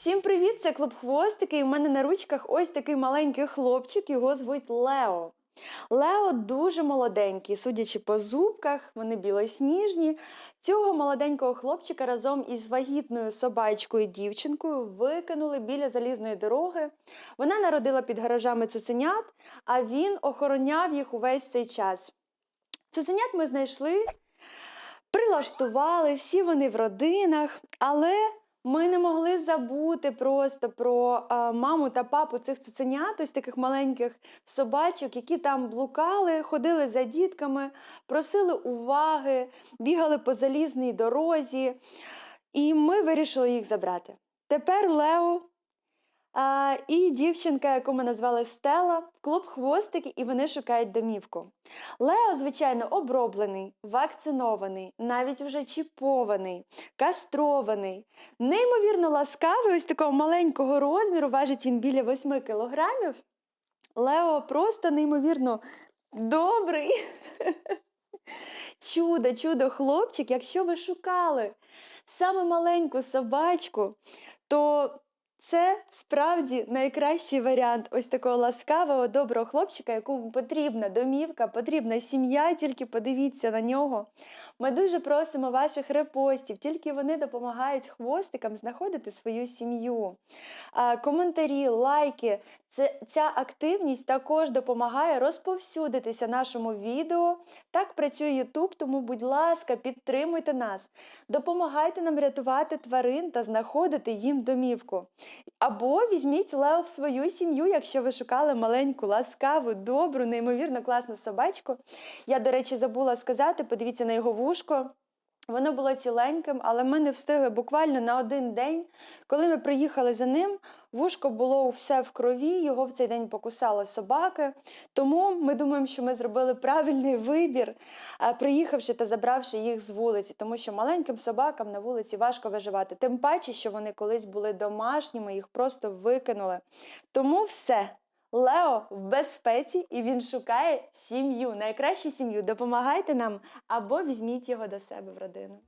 Всім привіт! Це клуб Хвостики. І в мене на ручках ось такий маленький хлопчик, його звуть Лео. Лео дуже молоденький, судячи по зубках, вони білосніжні. Цього молоденького хлопчика разом із вагітною собачкою дівчинкою викинули біля залізної дороги. Вона народила під гаражами цуценят, а він охороняв їх увесь цей час. Цуценят ми знайшли, прилаштували, всі вони в родинах, але ми не могли забути просто про а, маму та папу цих цуценят, ось таких маленьких собачок, які там блукали, ходили за дітками, просили уваги, бігали по залізній дорозі. І ми вирішили їх забрати. Тепер Лео а, і дівчинка, яку ми назвали Стела, клуб хвостики, і вони шукають домівку. Лео, звичайно, оброблений, вакцинований, навіть вже чіпований, кастрований, неймовірно ласкавий, ось такого маленького розміру, важить він біля 8 кілограмів. Лео просто неймовірно добрий. Чудо, чудо, хлопчик, якщо ви шукали саме маленьку собачку, то це справді найкращий варіант ось такого ласкавого, доброго хлопчика, якому потрібна домівка, потрібна сім'я, тільки подивіться на нього. Ми дуже просимо ваших репостів, тільки вони допомагають хвостикам знаходити свою сім'ю. Коментарі, лайки. Це, ця активність також допомагає розповсюдитися нашому відео. Так працює YouTube, тому, будь ласка, підтримуйте нас, допомагайте нам рятувати тварин та знаходити їм домівку. Або візьміть Лео в свою сім'ю, якщо ви шукали маленьку, ласкаву, добру, неймовірно класну собачку. Я, до речі, забула сказати, подивіться на його вушко. Воно було ціленьким, але ми не встигли буквально на один день. Коли ми приїхали за ним, вушко було все в крові, його в цей день покусали собаки. Тому ми думаємо, що ми зробили правильний вибір, приїхавши та забравши їх з вулиці, тому що маленьким собакам на вулиці важко виживати. Тим паче, що вони колись були домашніми, їх просто викинули. Тому все. Лео в безпеці і він шукає сім'ю, найкращу сім'ю. Допомагайте нам або візьміть його до себе в родину.